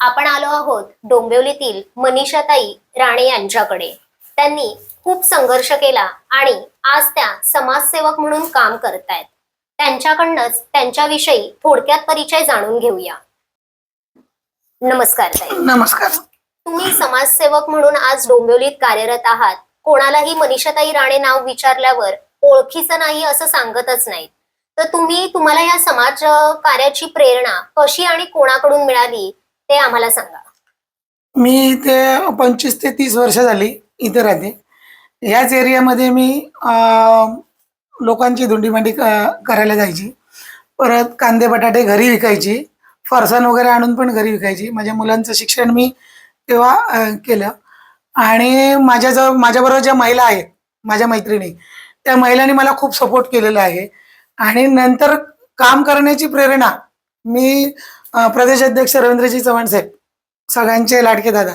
आपण आलो आहोत डोंबिवलीतील मनीषाताई राणे यांच्याकडे. त्यांनी खूप संघर्ष केला आणि आज त्या समाजसेवक म्हणून काम करतायत. त्यांच्याकडनंच त्यांच्याविषयी थोडक्यात परिचय जाणून घेऊया. नमस्कार ताई. नमस्कार. तुम्ही समाजसेवक म्हणून आज डोंबिवलीत कार्यरत आहात. कोणालाही मनीषाताई राणे नाव विचारल्यावर ओळखीचं नाही असं सांगतच नाही तर तुम्ही तुम्हाला या समाज कार्याची प्रेरणा कशी आणि कोणाकडून मिळाली? ते आम्हाला सांगा. मी इथे पंचवीस ते तीस वर्ष झाली इथे राहते. ह्याच एरियामध्ये मी लोकांची धुंडीमांडी क- करायला जायची. परत कांदे बटाटे घरी विकायची. फरसाण वगैरे आणून पण घरी विकायची. माझ्या मुलांचं शिक्षण मी तेव्हा केलं. आणि माझ्याजवळ माझ्याबरोबर ज्या महिला आहेत माझ्या मैत्रिणी त्या महिलांनी मला खूप सपोर्ट केलेला आहे. आणि नंतर काम करण्याची प्रेरणा मी प्रदेश अध्यक्ष रवींद्रजी चव्हाण साहेब सगळ्यांचे लाडके दादा.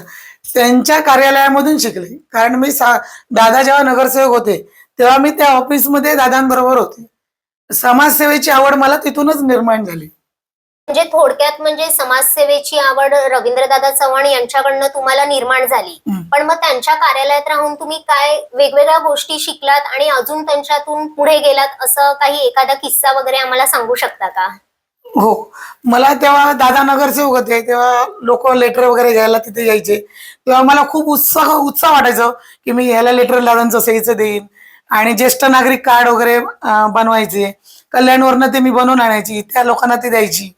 त्यांच्या कार्यालयामधून शिकले. कारण मी सा दादा जेव्हा नगरसेवक होते तेव्हा मी त्या ऑफिसमध्ये दादांबरोबर होते. समाजसेवेची आवड मला तिथूनच निर्माण झाली. म्हणजे थोडक्यात म्हणजे समाजसेवेची आवड रवींद्रदादा चव्हाण यांच्याकडनं तुम्हाला निर्माण झाली. पण मग त्यांच्या कार्यालयात राहून तुम्ही काय वेगवेगळ्या गोष्टी शिकलात आणि अजून त्यांच्यातून पुढे गेलात असं काही एखादा किस्सा वगैरे आम्हाला सांगू शकता का? हो. मला तेव्हा दादा नगरसेवक होते तेव्हा लोक लेटर वगैरे घ्यायला तिथे यायचे. तेव्हा मला खूप उत्साह उत्साह वाटायचं की मी ह्याला लेटर दादांचं सहीचं देईन. आणि ज्येष्ठ नागरिक कार्ड वगैरे बनवायचे. कल्याणवरनं ते मी बनवून आणायची त्या लोकांना ते द्यायची.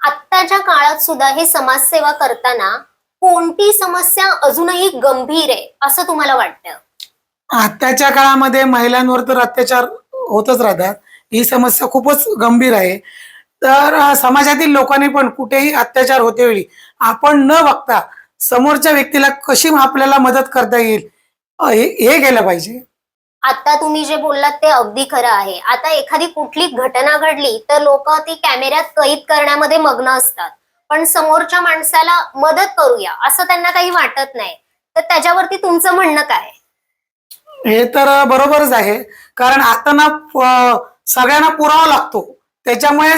आत्ताच्या काळात सुद्धा हे समाजसेवा करताना कोणती समस्या अजूनही गंभीर आहे असं तुम्हाला वाटतं? आत्ताच्या काळामध्ये महिलांवर तर अत्याचार होतच राहतात. ही समस्या खूपच गंभीर आहे. तर समाजातील लोकांनी पण कुठेही अत्याचार होते वेळी आपण न बघता समोरच्या व्यक्तीला कशी आपल्याला मदत करता येईल हे केलं पाहिजे. आता तुम्ही जे बोललात ते अगदी खरं आहे. आता एखादी कुठली घटना घडली तर लोक ती कॅमेऱ्यात कैद करण्यामध्ये मग्न असतात. पण समोरच्या माणसाला मदत करूया असं त्यांना काही वाटत नाही. तर त्याच्यावरती तुमचं म्हणणं काय? हे तर बरोबरच आहे. कारण आता ना सगळ्यांना पुरावा लागतो. त्याच्यामुळे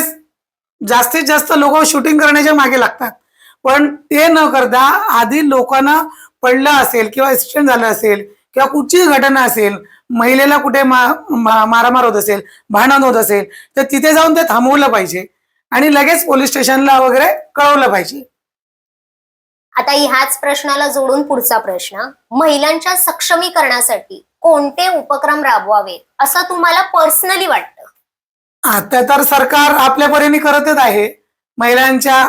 जास्तीत जास्त लोक शूटिंग करण्याच्या मागे लागतात. पण ते न करता आधी लोकांना पडलं असेल किंवा ऍक्सिडेंट झालं असेल किंवा कुठचीही घटना असेल महिलेला कुठे मा- मा- मारामार होत असेल भांडण होत असेल तर तिथे जाऊन ते थांबवलं पाहिजे आणि लगेच पोलीस स्टेशनला वगैरे कळवलं पाहिजे. आता ह्याच प्रश्नाला जोडून पुढचा प्रश्न. महिलांच्या सक्षमीकरणासाठी कोणते उपक्रम राबवावे असं तुम्हाला पर्सनली वाटतं? आता तर सरकार आपल्या परीने करतच आहे महिलांच्या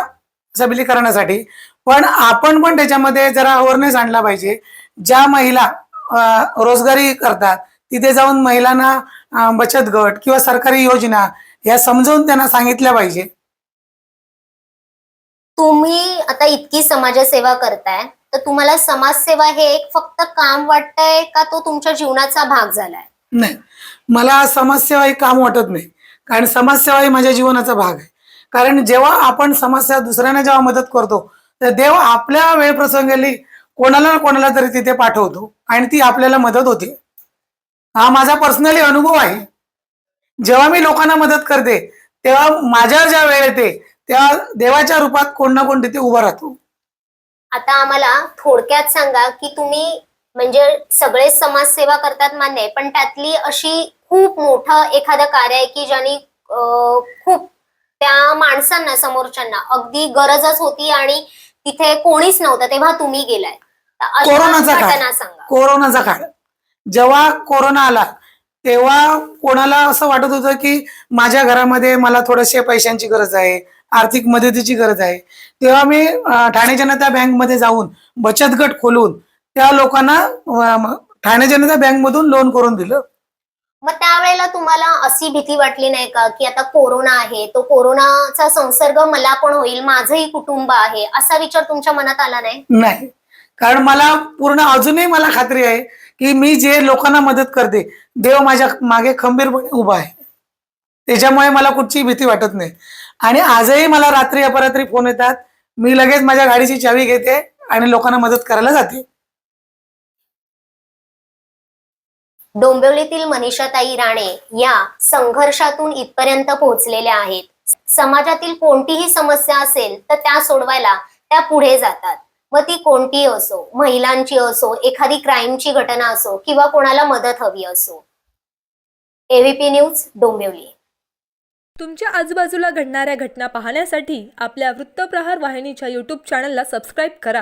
सबलीकरणासाठी. पण आपण पण त्याच्यामध्ये जरा अवेअरनेस आणला पाहिजे. ज्या महिला रोजगारी करतात तिथे जाऊन महिलांना बचत गट किंवा सरकारी योजना या समजावून त्यांना सांगितल्या पाहिजे. तुम्ही आता इतकी समाजसेवा करताय तर तुम्हाला समाजसेवा हे एक फक्त काम वाटतंय का तो तुमच्या जीवनाचा भाग झालाय? नाही. मला समाजसेवा ही काम वाटत नाही. कारण समाजसेवा ही माझ्या जीवनाचा भाग आहे. कारण जेव्हा आपण समाजसेवा दुसऱ्यांना जेव्हा मदत करतो तर देव आपल्या वेळप्रसंगाली कोणाला ना कोणाला तरी तिथे पाठवतो आणि ती आपल्याला मदत होते. हा माझा पर्सनली अनुभव आहे. जेव्हा मी लोकांना मदत करते तेव्हा माझ्यावर ज्या वेळ येते तेव्हा देवाच्या रूपात कोण ना कोण तिथे उभा राहतो. आता आम्हाला थोडक्यात सांगा की तुम्ही म्हणजे सगळे समाजसेवा करतात मान्य आहे पण त्यातली अशी खूप मोठं एखादं कार्य आहे की ज्यांनी खूप त्या माणसांना समोरच्यांना अगदी गरजच होती आणि तिथे कोणीच नव्हतं तेव्हा तुम्ही गेलाय. कोरोनाचा काळ. कोरोनाचा काळ. जेव्हा कोरोना आला तेव्हा कोणाला असं वाटत होतं की माझ्या घरामध्ये मला थोडेसे पैशांची गरज आहे आर्थिक मदतीची गरज आहे. तेव्हा मी ठाणे जनता बँकमध्ये जाऊन बचत गट खोलून त्या लोकांना ठाणे जनता बँकमधून लोन करून दिलं. मग त्यावेळेला तुम्हाला अशी भीती वाटली नाही का की आता कोरोना आहे तो कोरोनाचा संसर्ग मला पण होईल माझंही कुटुंब आहे असा विचार तुमच्या मनात आला नाही? नाही. कारण मला पूर्ण अजूनही मला खात्री आहे की मी जे लोकांना मदत करते देव माझ्या मागे खंबीरपणे उभा आहे. त्याच्यामुळे मला कुठची भीती वाटत नाही. आणि आजही मला रात्री अपरात्री फोन येतात मी लगेच माझ्या गाडीची चावी घेते आणि लोकांना मदत करायला जाते. डोंबिवलीतील मनीषाताई राणे या संघर्षातून इथपर्यंत पोहोचलेल्या आहेत. समाजातील कोणतीही समस्या असेल तर त्या सोडवायला त्या पुढे जातात. मग ती कोणतीही असो महिलांची असो एखादी क्राईमची घटना असो किंवा कोणाला मदत हवी असो. AVP news Dombivli. तुमच्या आजूबाजूला घडणाऱ्या घटना पाहण्यासाठी आपल्या वृत्तप्रहार वाहिनीच्या यूट्यूब चॅनलला सबस्क्राईब करा.